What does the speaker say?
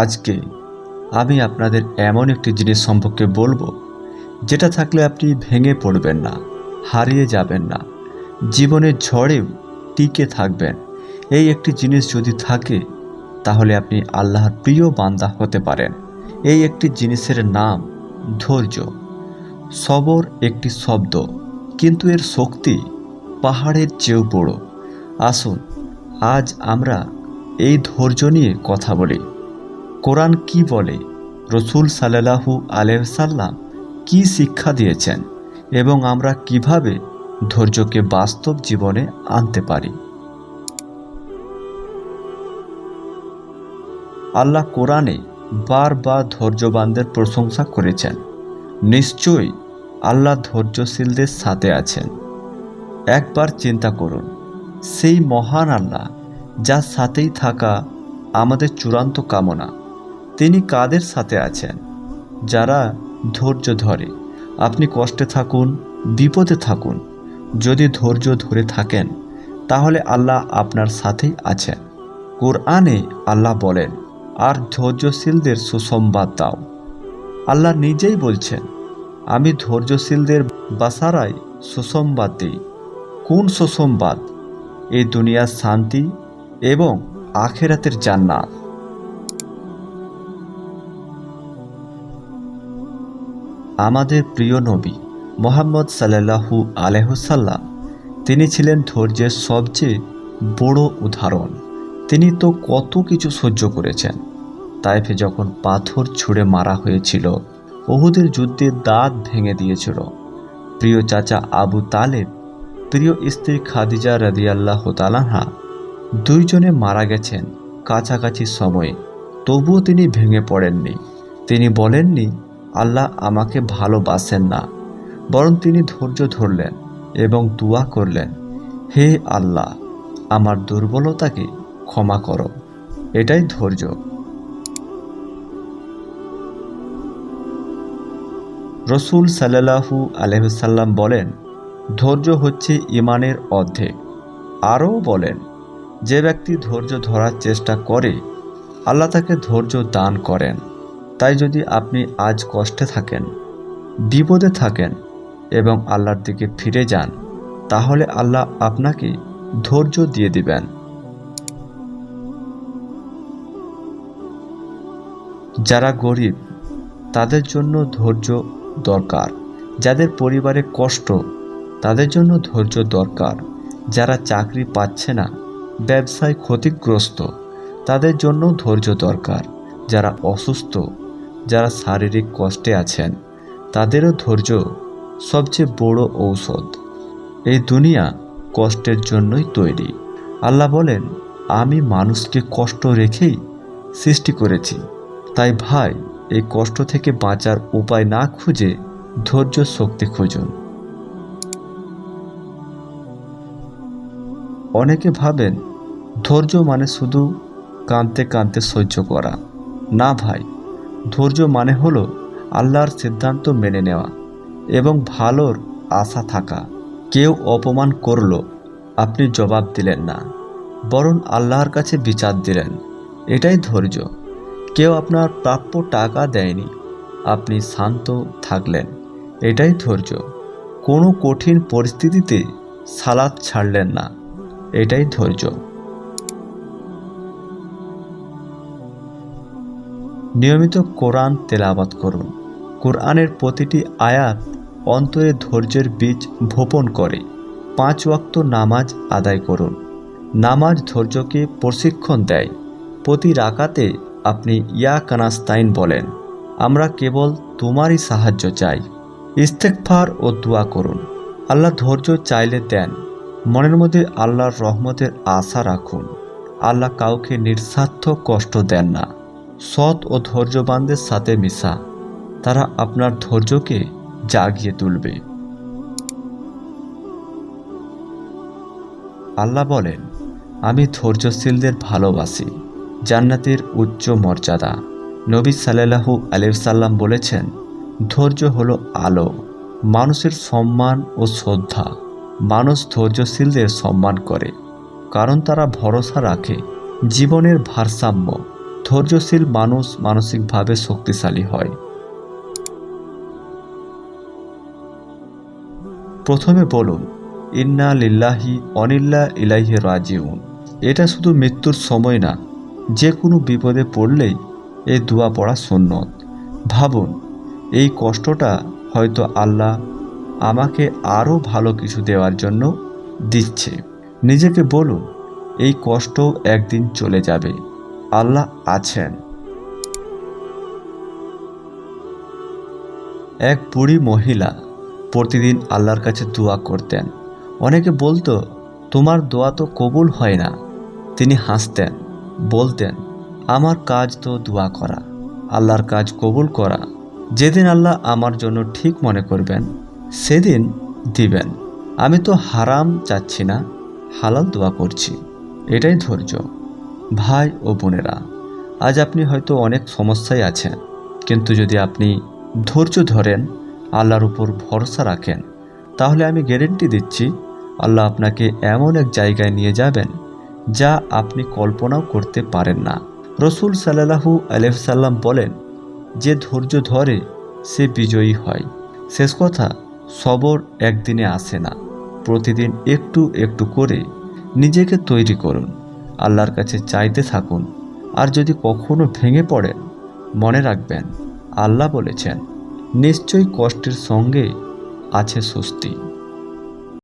আজকে আমি আপনাদের এমন একটি জিনিস সম্পর্কে বলব, যেটা থাকলে আপনি ভেঙে পড়বেন না, হারিয়ে যাবেন না জীবনের ঝড়েও টিকে থাকবেন। এই একটি জিনিস যদি থাকে, তাহলে আপনি আল্লাহর প্রিয় বান্দা হতে পারেন। এই একটি জিনিসের নাম ধৈর্য। সবর একটি শব্দ, কিন্তু এর শক্তি পাহাড়ের চেয়েও বড়। আসুন, আজ আমরা এই ধৈর্য নিয়ে কথা বলি। কোরআন কি বলে? রসুল সাল্লাহু আলহাল্লাম কি শিক্ষা দিয়েছেন? এবং আমরা কীভাবে ধৈর্যকে বাস্তব জীবনে আনতে পারি? আল্লাহ কোরআনে বারবার ধৈর্যবানদের প্রশংসা করেছেন। নিশ্চয়ই আল্লাহ ধৈর্যশীলদের সাথে আছেন। একবার চিন্তা করুন, সেই মহান আল্লাহ যার সাথেই থাকা আমাদের চূড়ান্ত কামনা। তিনি কাদের সাথে আছেন? যারা ধৈর্য ধরে। আপনি কষ্টে থাকুন, বিপদে থাকুন। যদি ধৈর্য ধরে থাকেন, তাহলে আল্লাহ আপনার সাথেই আছেন। কোরআনে আল্লাহ বলেন, আর ধৈর্যশীলদের সুসংবাদ দাও। আল্লাহ নিজেই বলছেন, আমি ধৈর্যশীলদের বাসারায় সুসংবাদ দিই। কোন সুসংবাদ? এই দুনিয়ার শান্তি এবং আখেরাতের জান্নাত। আমাদের প্রিয় নবী মোহাম্মদ সাল্লাহু আলহসাল্লাম তিনি ছিলেন ধৈর্যের সবচেয়ে বড় উদাহরণ। তিনি তো কত কিছু সহ্য করেছেন। তাইফে যখন পাথর ছুঁড়ে মারা হয়েছিল ওহুদের যুদ্ধে দাঁত ভেঙে দিয়েছিল। প্রিয় চাচা আবু তালেব, প্রিয় স্ত্রী খাদিজা রাদিয়াল্লাহ তালাহা দুইজনে মারা গেছেন কাছাকাছি সময়ে। তবুও তিনি ভেঙে পড়েননি। তিনি বলেননি আল্লাহ আমাকে ভালোবাসেন না, বরং তিনি ধৈর্য ধরলেন এবং দোয়া করলেন, হে আল্লাহ, আমার দুর্বলতাকে ক্ষমা করো। এটাই ধৈর্য। রসুল সাল্লাহু আলহ্লাম বলেন, ধৈর্য হচ্ছে ইমানের অর্ধেক। আরও বলেন, যে ব্যক্তি ধৈর্য ধরার চেষ্টা করে, আল্লাহ তাকে ধৈর্য দান করেন। তাই যদি আপনি আজ কষ্টে থাকেন, বিপদে থাকেন এবং আল্লাহর দিকে ফিরে যান, তাহলে আল্লাহ আপনাকে ধৈর্য দিয়ে দিবেন। যারা গরিব, তাদের জন্য ধৈর্য দরকার। যাদের পরিবারে কষ্ট, তাদের জন্য ধৈর্য দরকার। যারা চাকরি পাচ্ছে না, ব্যবসায় ক্ষতিগ্রস্ত, তাদের জন্য ধৈর্য দরকার। যারা অসুস্থ যারা শারীরিক কষ্টে আছেন, তাদেরও ধৈর্য সবচেয়ে বড় ঔষধ। এই দুনিয়া কষ্টের জন্যই তৈরি। আল্লাহ বলেন, আমি মানুষকে কষ্ট রেখেই সৃষ্টি করেছি। তাই ভাই, এই কষ্ট থেকে বাঁচার উপায় না খুঁজে ধৈর্য শক্তি খুঁজুন। অনেকে ভাবেন, ধৈর্য মানে শুধু কাঁদতে কাঁদতে সহ্য করা। না ভাই ধৈর্য মানে হল আল্লাহর সিদ্ধান্ত মেনে নেওয়া এবং ভালোর আশা থাকা। কেউ অপমান করল, আপনি জবাব দিলেন না, বরং আল্লাহর কাছে বিচার দিলেন। এটাই ধৈর্য। কেউ আপনার প্রাপ্য টাকা দেয়নি, আপনি শান্ত থাকলেন। এটাই ধৈর্য। কোনো কঠিন পরিস্থিতিতে সালাদ ছাড়লেন না, এটাই ধৈর্য। নিয়মিত কোরআন তেলাবাত করুন। কোরআনের প্রতিটি আয়াত অন্তরে ধৈর্যের বীজ বপন করে। পাঁচ ওয়াক্ত নামাজ আদায় করুন। নামাজ ধৈর্যকে প্রশিক্ষণ দেয়। প্রতি রাকাতে আপনি ইয়া কানাস্তাইন বলেন, আমরা কেবল তোমারই সাহায্য চাই। ইস্তেকফার ও দোয়া করুন। আল্লাহ ধৈর্য চাইলে দেন। মনের মধ্যে আল্লাহর রহমতের আশা রাখুন। আল্লাহ কাউকে নিঃস্বার্থ কষ্ট দেন না। সৎ ও ধৈর্যবানদের সাথে মিশা। তারা আপনার ধৈর্যকে জাগিয়ে তুলবে। আল্লাহ বলেন, আমি ধৈর্যশীলদের ভালোবাসি। জান্নাতের উচ্চ মর্যাদা। নবী সাল্লাহু আলিয়াল্লাম বলেছেন, ধৈর্য হলো আলো। মানুষের সম্মান ও শ্রদ্ধা। মানুষ ধৈর্যশীলদের সম্মান করে, কারণ তারা ভরসা রাখে জীবনের ভারসাম্য। ধৈর্যশীল মানুষ মানসিকভাবে শক্তিশালী হয়। প্রথমে বলুন, ইন্না লিল্লাহি অনিল্লা ইলাইহে রাজিউন। এটা শুধু মৃত্যুর সময় না যে কোনো বিপদে পড়লেই এই দোয়া পড়া সুন্নত। ভাবুন, এই কষ্টটা হয়তো আল্লাহ আমাকে আরও ভালো কিছু দেওয়ার জন্য দিচ্ছে। নিজেকে বলুন, এই কষ্ট একদিন চলে যাবে। আল্লাহ আছেন। এক বুড়ি মহিলা প্রতিদিন আল্লাহর কাছে দোয়া করতেন। অনেকে বলতো, তোমার দোয়া তো কবুল হয় না। তিনি হাসতেন, বলতেন, আমার কাজ তো দোয়া করা, আল্লাহর কাজ কবুল করা। যেদিন আল্লাহ আমার জন্য ঠিক মনে করবেন, সেদিন দিবেন। আমি তো হারাম চাচ্ছি না, হালাল দোয়া করছি। এটাই ধৈর্য। ভাই ও বোনেরা, আজ আপনি হয়তো অনেক সমস্যায় আছেন, কিন্তু যদি আপনি ধৈর্য ধরেন, আল্লাহর উপর ভরসা রাখেন, তাহলে আমি গ্যারেন্টি দিচ্ছি আল্লাহ আপনাকে এমন এক জায়গায় নিয়ে যাবেন যা আপনি কল্পনাও করতে পারেন না। রসুল সাল্লাহু আলহাম বলেন, যে ধৈর্য ধরে, সে বিজয়ী হয়। শেষ কথা, সবর একদিনে আসে না। প্রতিদিন একটু একটু করে নিজেকে তৈরি করুন। আল্লাহর কাছে চাইতে থাকুন। আর যদি কখনো ভেঙে পড়েন মনে রাখবেন, আল্লাহ বলেছেন, নিশ্চয়ই কষ্টের সঙ্গে আছে স্বস্তি।